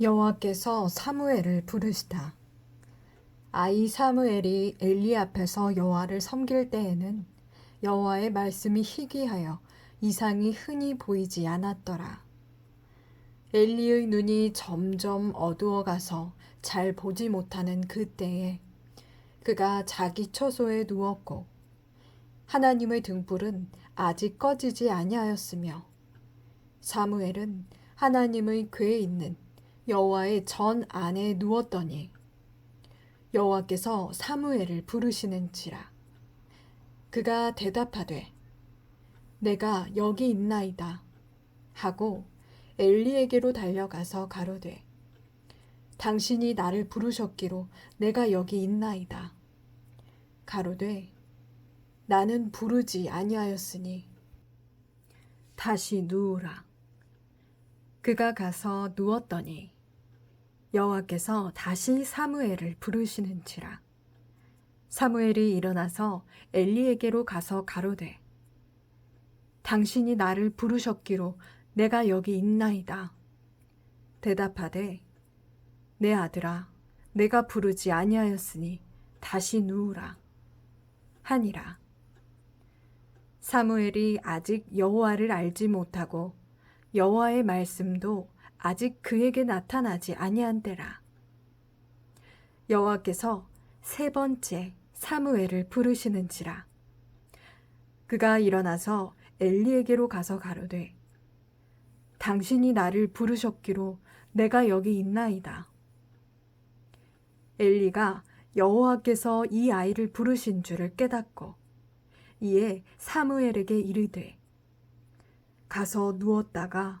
여호와께서 사무엘을 부르시다. 아이 사무엘이 엘리 앞에서 여호와를 섬길 때에는 여호와의 말씀이 희귀하여 이상이 흔히 보이지 않았더라. 엘리의 눈이 점점 어두워 가서 잘 보지 못하는 그때에 그가 자기 처소에 누웠고 하나님의 등불은 아직 꺼지지 아니하였으며 사무엘은 하나님의 궤에 있는 여호와의 전 안에 누웠더니 여호와께서 사무엘을 부르시는지라. 그가 대답하되 내가 여기 있나이다 하고 엘리에게로 달려가서 가로되 당신이 나를 부르셨기로 내가 여기 있나이다. 가로되 나는 부르지 아니하였으니 다시 누우라. 그가 가서 누웠더니 여호와께서 다시 사무엘을 부르시는지라. 사무엘이 일어나서 엘리에게로 가서 가로되 당신이 나를 부르셨기로 내가 여기 있나이다. 대답하되 내 아들아 내가 부르지 아니하였으니 다시 누우라 하니라. 사무엘이 아직 여호와를 알지 못하고 여호와의 말씀도 아직 그에게 나타나지 아니한 때라. 여호와께서 세 번째 사무엘을 부르시는지라. 그가 일어나서 엘리에게로 가서 가로되 당신이 나를 부르셨기로 내가 여기 있나이다. 엘리가 여호와께서 이 아이를 부르신 줄을 깨닫고 이에 사무엘에게 이르되 가서 누웠다가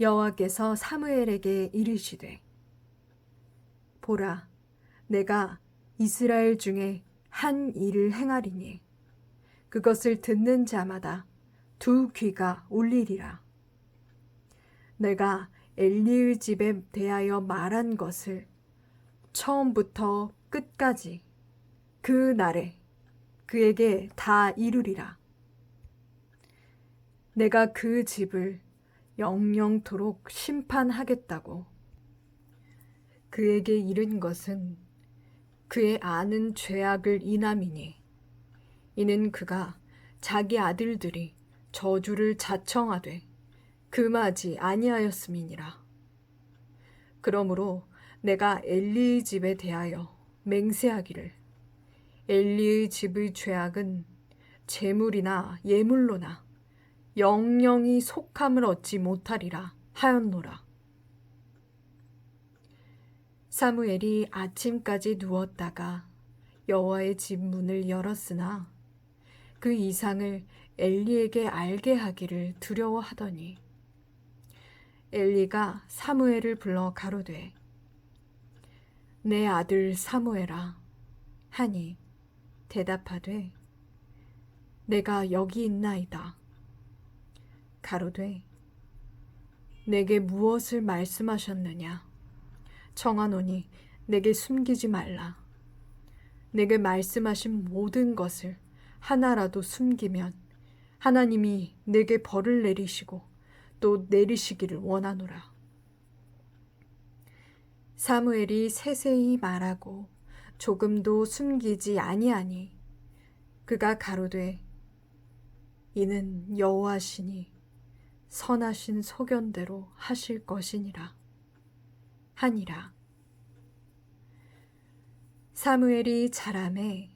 여호와께서 사무엘에게 이르시되 보라 내가 이스라엘 중에 한 일을 행하리니 그것을 듣는 자마다 두 귀가 울리리라. 내가 엘리의 집에 대하여 말한 것을 처음부터 끝까지 그 날에 그에게 다 이루리라. 내가 그 집을 영영토록 심판하겠다고 그에게 이른 것은 그의 아는 죄악을 인함이니 이는 그가 자기 아들들이 저주를 자청하되 금하지 아니하였음이니라. 그러므로 내가 엘리의 집에 대하여 맹세하기를 엘리의 집의 죄악은 재물이나 예물로나 영영이 속함을 얻지 못하리라 하였노라. 사무엘이 아침까지 누웠다가 여호와의 집 문을 열었으나 그 이상을 엘리에게 알게 하기를 두려워하더니 엘리가 사무엘을 불러 가로되 내 아들 사무엘아 하니 대답하되 내가 여기 있나이다. 가로되 내게 무엇을 말씀하셨느냐? 청하노니 내게 숨기지 말라. 내게 말씀하신 모든 것을 하나라도 숨기면 하나님이 내게 벌을 내리시고 또 내리시기를 원하노라. 사무엘이 세세히 말하고 조금도 숨기지 아니하니 그가 가로되 이는 여호와시니 선하신 소견대로 하실 것이니라 하니라 사무엘이 자람에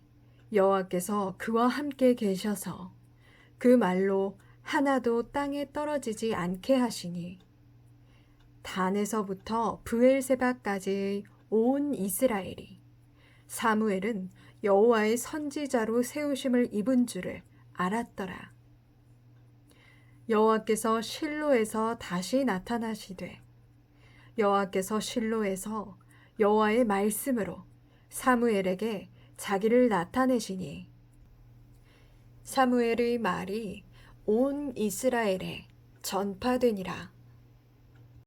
여호와께서 그와 함께 계셔서 그 말로 하나도 땅에 떨어지지 않게 하시니 단에서부터 브엘세바까지의 온 이스라엘이 사무엘은 여호와의 선지자로 세우심을 입은 줄을 알았더라. 여호와께서 실로에서 다시 나타나시되 여호와께서 실로에서 여호와의 말씀으로 사무엘에게 자기를 나타내시니 사무엘의 말이 온 이스라엘에 전파되니라.